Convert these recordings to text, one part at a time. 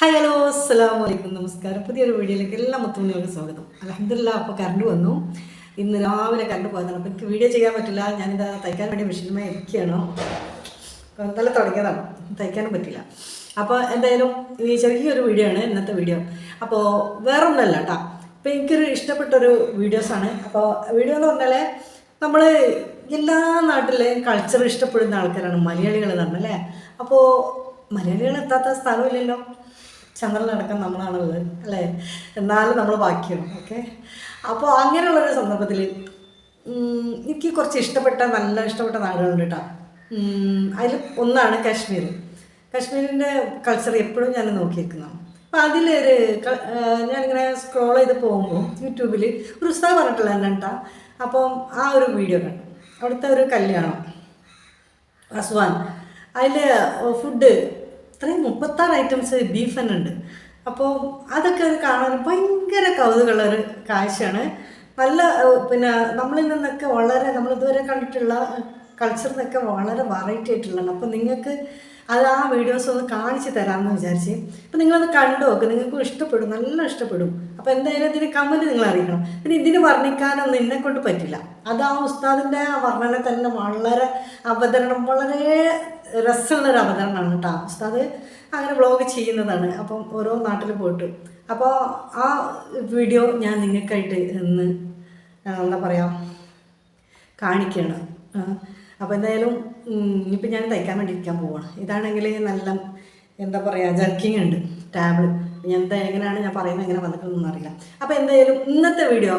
Hi hello അസ്സാം വലൈക്കും നമസ്കാരം. പുതിയൊരു വീഡിയോയിലേക്ക് എല്ലാ മുത്തുമണികൾക്കും സ്വാഗതം. അലഹമില്ല അപ്പോൾ കറണ്ട് വന്നു. ഇന്ന് രാവിലെ കറണ്ട് പോയതാണ്. അപ്പോൾ എനിക്ക് വീഡിയോ ചെയ്യാൻ പറ്റില്ല. ഞാനിത് തയ്ക്കാൻ വേണ്ടി മെഷീനുമായി ഇരിക്കുകയാണ്. നല്ല തുടങ്ങിയതാണ്. തയ്ക്കാനും പറ്റില്ല. അപ്പോൾ എന്തായാലും ഈ ചെറിയൊരു വീഡിയോ ആണ് ഇന്നത്തെ വീഡിയോ. അപ്പോൾ വേറെ ഒന്നല്ല കേട്ടോ അപ്പോൾ എനിക്കൊരു ഇഷ്ടപ്പെട്ടൊരു വീഡിയോസാണ്. അപ്പോൾ വീഡിയോ എന്ന് പറഞ്ഞാൽ നമ്മൾ എല്ലാ നാട്ടിലെയും കൾച്ചർ ഇഷ്ടപ്പെടുന്ന ആൾക്കാരാണ് മലയാളികൾ തന്നെ അല്ലേ? അപ്പോൾ മലയാളികൾ എത്താത്ത സ്ഥലമില്ലല്ലോ. ചന്ദ്രനടക്കം നമ്മളാണുള്ളത് അല്ലേ? എന്നാലും നമ്മൾ ബാക്കിയാണ് ഓക്കെ? അപ്പോൾ അങ്ങനെയുള്ളൊരു സന്ദർഭത്തിൽ എനിക്ക് കുറച്ച് ഇഷ്ടപ്പെട്ട നല്ല ഇഷ്ടപ്പെട്ട നാടുകളുണ്ട് കേട്ടോ അതിൽ ഒന്നാണ് കാശ്മീർ. കാശ്മീരിന്റെ കൾച്ചർ എപ്പോഴും ഞാൻ നോക്കിയിരിക്കുന്നതാണ് അപ്പം അതിലൊരു ഞാനിങ്ങനെ സ്ക്രോൾ ചെയ്ത് പോകുമ്പോൾ യൂട്യൂബിൽ ഒരു ഉസ്താദ് പറഞ്ഞിട്ടുള്ള തന്നെ കേട്ടോ അപ്പം ആ ഒരു വീഡിയോ കണ്ടു. അവിടുത്തെ ഒരു കല്യാണം അസ്വാൻ. അതിൽ ഫുഡ് ഇത്രയും മുപ്പത്താറ് ഐറ്റംസ് ബീഫ് തന്നെ ഉണ്ട്. അപ്പോൾ അതൊക്കെ ഒരു കാണാൻ ഭയങ്കര കൗതുകമുള്ള ഒരു കാഴ്ചയാണ്. നല്ല പിന്നെ നമ്മളിൽ നിന്നൊക്കെ വളരെ നമ്മളിതുവരെ കണ്ടിട്ടുള്ള കൾച്ചറിൽ വളരെ വെറൈറ്റി ആയിട്ടുള്ളതാണ്. അപ്പോൾ നിങ്ങൾക്ക് അത് ആ വീഡിയോസ് ഒന്ന് കാണിച്ച് തരാമെന്ന് വിചാരിച്ച്. അപ്പോൾ നിങ്ങളത് കണ്ടു നോക്ക്. നിങ്ങൾക്ക് ഇഷ്ടപ്പെടും. നല്ല ഇഷ്ടപ്പെടും. അപ്പോൾ എന്തായാലും ഇതിന് കമന്റ് നിങ്ങൾ അറിയിക്കണം. പിന്നെ ഇതിന് വർണിക്കാനൊന്നും എന്നെ കൊണ്ട് പറ്റില്ല. അത് ആ ഉസ്താദിന്റെ ആ വർണന തന്നെ വളരെ അവതരണം വളരെ രസമുള്ളൊരു അവതരണമാണ് കേട്ടോ ഉസ്താദ് അങ്ങനെ വ്ളോഗ് ചെയ്യുന്നതാണ്. അപ്പം ഓരോ നാട്ടിൽ പോയിട്ട്. അപ്പോൾ ആ വീഡിയോ ഞാൻ നിങ്ങൾക്കായിട്ട് ഇന്ന് എന്താ പറയുക കാണിക്കുകയാണ് അപ്പോൾ എന്തായാലും ഇപ്പം ഞാൻ തയ്ക്കാൻ വേണ്ടി ഇരിക്കാൻ പോവാണ്. ഇതാണെങ്കിൽ നല്ല എന്താ പറയുക ജർക്കിങ് ഉണ്ട് ടാബിൾ എന്താ എങ്ങനെയാണ് ഞാൻ പറയുന്നത് എങ്ങനെ വന്നിട്ടൊന്നും അറിയില്ല. അപ്പോൾ എന്തായാലും ഇന്നത്തെ വീഡിയോ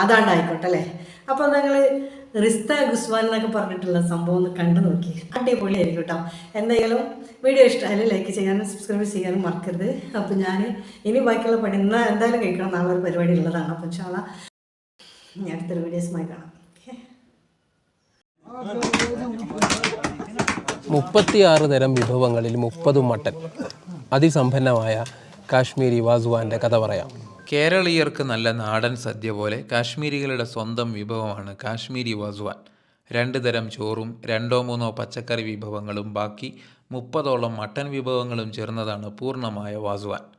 അതാണ്ടായിക്കോട്ടെ അല്ലേ? അപ്പോൾ നിങ്ങൾ റിസ്ത ഗുസ്വാൻ എന്നൊക്കെ പറഞ്ഞിട്ടുള്ള സംഭവം ഒന്ന് കണ്ടു നോക്കി. അടിപൊളി ആയിരിക്കും കേട്ടോ. എന്തായാലും വീഡിയോ ഇഷ്ടമായാലും ലൈക്ക് ചെയ്യാനും സബ്സ്ക്രൈബ് ചെയ്യാനും മറക്കരുത്. അപ്പോൾ ഞാൻ ഇനി ബാക്കിയുള്ള പണി ഇന്ന് എന്തായാലും കഴിക്കണം. നാളെ ഒരു പരിപാടി ഉള്ളതാണ്. അപ്പോൾ ഞാൻ അടുത്തൊരു വീഡിയോസുമായി കാണാം ഓക്കെ മുപ്പത്തിയാറ് തരം വിഭവങ്ങളിൽ മുപ്പതും മട്ടൻ. അതിസമ്പന്നമായ കാശ്മീരി വാസുവാന്റെ കഥ പറയാം. കേരളീയർക്ക് നല്ല നാടൻ സദ്യ പോലെ കാശ്മീരികളുടെ സ്വന്തം വിഭവമാണ് കാശ്മീരി വാസുവാൻ. രണ്ട് തരം ചോറും രണ്ടോ മൂന്നോ പച്ചക്കറി വിഭവങ്ങളും ബാക്കി മുപ്പതോളം മട്ടൻ വിഭവങ്ങളും ചേർന്നതാണ് പൂർണമായ വാസുവാൻ.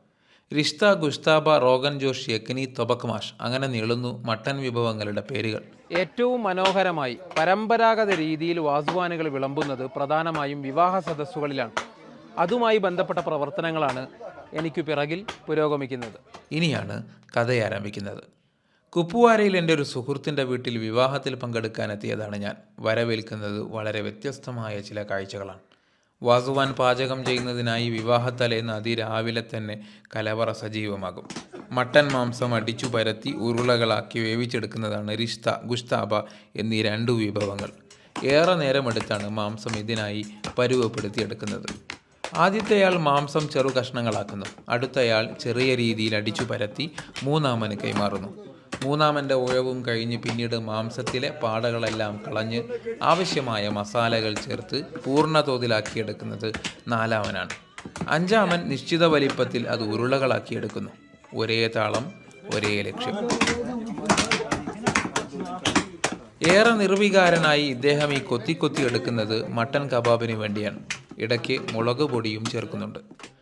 റിഷ്ത ഗുസ്താബ റോഗൻ ജോഷ് യക്കിനി തൊബക്മാഷ് അങ്ങനെ നീളുന്നു മട്ടൻ വിഭവങ്ങളുടെ പേരുകൾ. ഏറ്റവും മനോഹരമായി പരമ്പരാഗത രീതിയിൽ വാസുവാനുകൾ വിളമ്പുന്നത് പ്രധാനമായും വിവാഹ സദസ്സുകളിലാണ്. അതുമായി ബന്ധപ്പെട്ട പ്രവർത്തനങ്ങളാണ് എനിക്ക് പിറകിൽ പുരോഗമിക്കുന്നത്. ഇനിയാണ് കഥ ആരംഭിക്കുന്നത്. കുപ്പുവാരയിൽ എന്റെ ഒരു സുഹൃത്തിന്റെ വീട്ടിൽ വിവാഹത്തിൽ പങ്കെടുക്കാനെത്തിയതാണ് ഞാൻ. വരവേൽക്കുന്നത് വളരെ വ്യത്യസ്തമായ ചില കാഴ്ചകളാണ്. വാസുവാൻ പാചകം ചെയ്യുന്നതിനായി വിവാഹത്തലേന്ന് അതിരാവിലെ തന്നെ കലവറ സജീവമാകും. മട്ടൻ മാംസം അടിച്ചു പരത്തി ഉരുളകളാക്കി വേവിച്ചെടുക്കുന്നതാണ് റിഷ്ത ഗുസ്താബ എന്നീ രണ്ടു വിഭവങ്ങൾ. ഏറെ നേരമെടുത്താണ് മാംസം ഇതിനായി പരുവപ്പെടുത്തിയെടുക്കുന്നത്. ആദ്യത്തെയാൾ മാംസം ചെറു കഷ്ണങ്ങളാക്കുന്നു അടുത്തയാൾ ചെറിയ രീതിയിൽ അടിച്ചു പരത്തി മൂന്നാമന് കൈമാറുന്നു. മൂന്നാമന്റെ ഉഴവും കഴിഞ്ഞ് പിന്നീട് മാംസത്തിലെ പാടകളെല്ലാം കളഞ്ഞ് ആവശ്യമായ മസാലകൾ ചേർത്ത് പൂർണ തോതിലാക്കിയെടുക്കുന്നത് നാലാമനാണ് അഞ്ചാമൻ നിശ്ചിത വലിപ്പത്തിൽ അത് ഉരുളകളാക്കിയെടുക്കുന്നു. ഒരേ താളം ഒരേ ലക്ഷ്യം. ഏറെ നിർവികാരനായി ഇദ്ദേഹം ഈ കൊത്തി കൊത്തി എടുക്കുന്നത് മട്ടൻ കബാബിന് വേണ്ടിയാണ്. ഇടയ്ക്ക് മുളക് പൊടിയും ചേർക്കുന്നുണ്ട്.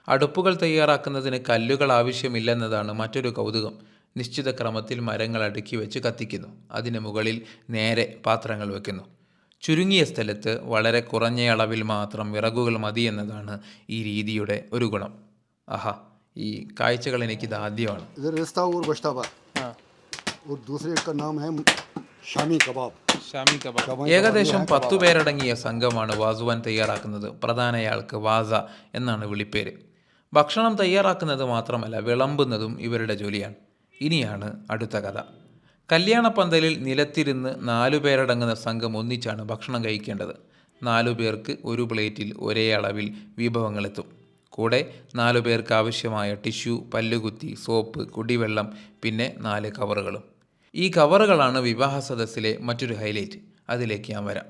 അടുപ്പുകൾ തയ്യാറാക്കുന്നതിന് കല്ലുകൾ ആവശ്യമില്ലെന്നതാണ് മറ്റൊരു കൗതുകം. നിശ്ചിത ക്രമത്തിൽ മരങ്ങൾ അടുക്കി വെച്ച് കത്തിക്കുന്നു. അതിന് മുകളിൽ നേരെ പാത്രങ്ങൾ വെക്കുന്നു. ചുരുങ്ങിയ സ്ഥലത്ത് വളരെ കുറഞ്ഞ അളവിൽ മാത്രം വിറകുകൾ മതി എന്നതാണ് ഈ രീതിയുടെ ഒരു ഗുണം. ആഹാ ഈ കാഴ്ചകൾ എനിക്കിത് ആദ്യമാണ്. ഏകദേശം പത്തു പേരടങ്ങിയ സംഘമാണ് വാസുവാൻ തയ്യാറാക്കുന്നത്. പ്രധാനയാൾക്ക് വാസ എന്നാണ് വിളിപ്പേര്. ഭക്ഷണം തയ്യാറാക്കുന്നത് മാത്രമല്ല വിളമ്പുന്നതും ഇവരുടെ ജോലിയാണ്. ഇനിയാണ് അടുത്ത കഥ. കല്യാണപ്പന്തലിൽ നിലത്തിരുന്ന് നാലു പേരടങ്ങുന്ന സംഘം ഒന്നിച്ചാണ് ഭക്ഷണം കഴിക്കേണ്ടത്. നാലു പേർക്ക് ഒരു പ്ലേറ്റിൽ ഒരേ അളവിൽ വിഭവങ്ങളെത്തും. കൂടെ നാലു പേർക്ക് ആവശ്യമായ ടിഷ്യൂ പല്ലുകുത്തി സോപ്പ് കുടിവെള്ളം പിന്നെ നാല് കവറുകളും. ഈ കവറുകളാണ് വിവാഹ സദസ്സിലെ മറ്റൊരു ഹൈലൈറ്റ്. അതിലേക്ക് ഞാൻ വരാം.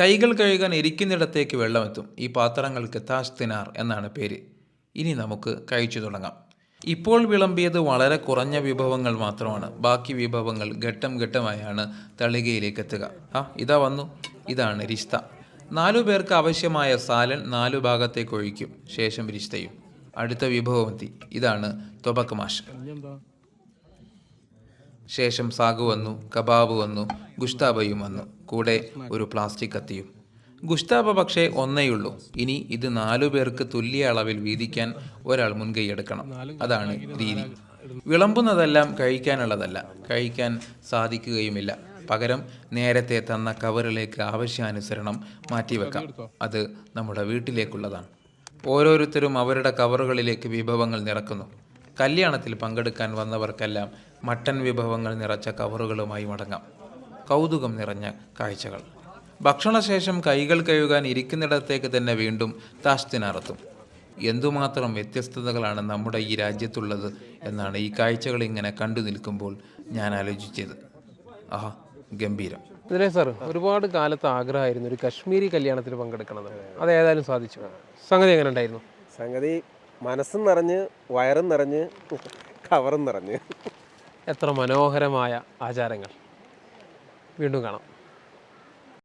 കൈകൾ കഴുകാൻ ഇരിക്കുന്നിടത്തേക്ക് വെള്ളമെത്തും. ഈ പാത്രങ്ങൾക്ക് താഷ്തിനാർ എന്നാണ് പേര്. ഇനി നമുക്ക് കഴിച്ചു തുടങ്ങാം. ഇപ്പോൾ വിളമ്പിയത് വളരെ കുറഞ്ഞ വിഭവങ്ങൾ മാത്രമാണ്. ബാക്കി വിഭവങ്ങൾ ഘട്ടം ഘട്ടമായാണ് തളികയിലേക്ക് എത്തുക ആ ഇതാ വന്നു. ഇതാണ് രിസ്ത നാലു പേർക്ക് ആവശ്യമായ സാലൻ നാലു ഭാഗത്തേക്ക് ഒഴിക്കും. ശേഷം രിസ്തയും അടുത്ത വിഭവം എത്തി. ഇതാണ് തൊബക്ക് മാഷ്. ശേഷം സാഗു വന്നു കബാബ് വന്നു ഗുസ്താബയും വന്നു. കൂടെ ഒരു പ്ലാസ്റ്റിക് കത്തിയും. ഗുഷ്താബ പക്ഷേ ഒന്നേയുള്ളൂ. ഇനി ഇത് നാലു പേർക്ക് തുല്യ അളവിൽ വീതിക്കാൻ ഒരാൾ മുൻകൈയെടുക്കണം അതാണ് രീതി. വിളമ്പുന്നതെല്ലാം കഴിക്കാനുള്ളതല്ല. കഴിക്കാൻ സാധിക്കുകയുമില്ല. പകരം നേരത്തെ തന്ന കവറിലേക്ക് ആവശ്യാനുസരണം മാറ്റിവെക്കാം. അത് നമ്മുടെ വീട്ടിലേക്കുള്ളതാണ്. ഓരോരുത്തരും അവരുടെ കവറുകളിലേക്ക് വിഭവങ്ങൾ നിറക്കുന്നു. കല്യാണത്തിൽ പങ്കെടുക്കാൻ വന്നവർക്കെല്ലാം മട്ടൻ വിഭവങ്ങൾ നിറച്ച കവറുകളുമായി മടങ്ങാം. കൗതുകം നിറഞ്ഞ കാഴ്ചകൾ. ഭക്ഷണശേഷം കൈകൾ കഴുകാൻ ഇരിക്കുന്നിടത്തേക്ക് തന്നെ വീണ്ടും താഷ്തിനറത്തും എന്തുമാത്രം വ്യത്യസ്തതകളാണ് നമ്മുടെ ഈ രാജ്യത്തുള്ളത് എന്നാണ് ഈ കാഴ്ചകൾ ഇങ്ങനെ കണ്ടു നിൽക്കുമ്പോൾ ഞാൻ ആലോചിച്ചത്. ആഹാ ഗംഭീരം. ഇതിലെ സാർ ഒരുപാട് കാലത്ത് ആഗ്രഹമായിരുന്നു ഒരു കശ്മീരി കല്യാണത്തിൽ പങ്കെടുക്കണത് അത് ഏതായാലും സാധിച്ചു. സംഗതി എങ്ങനെ ഉണ്ടായിരുന്നു? സംഗതി മനസ്സും നിറഞ്ഞ് വയറും നിറഞ്ഞ് കവറും നിറഞ്ഞ്. എത്ര മനോഹരമായ ആചാരങ്ങൾ. വീണ്ടും കാണാം.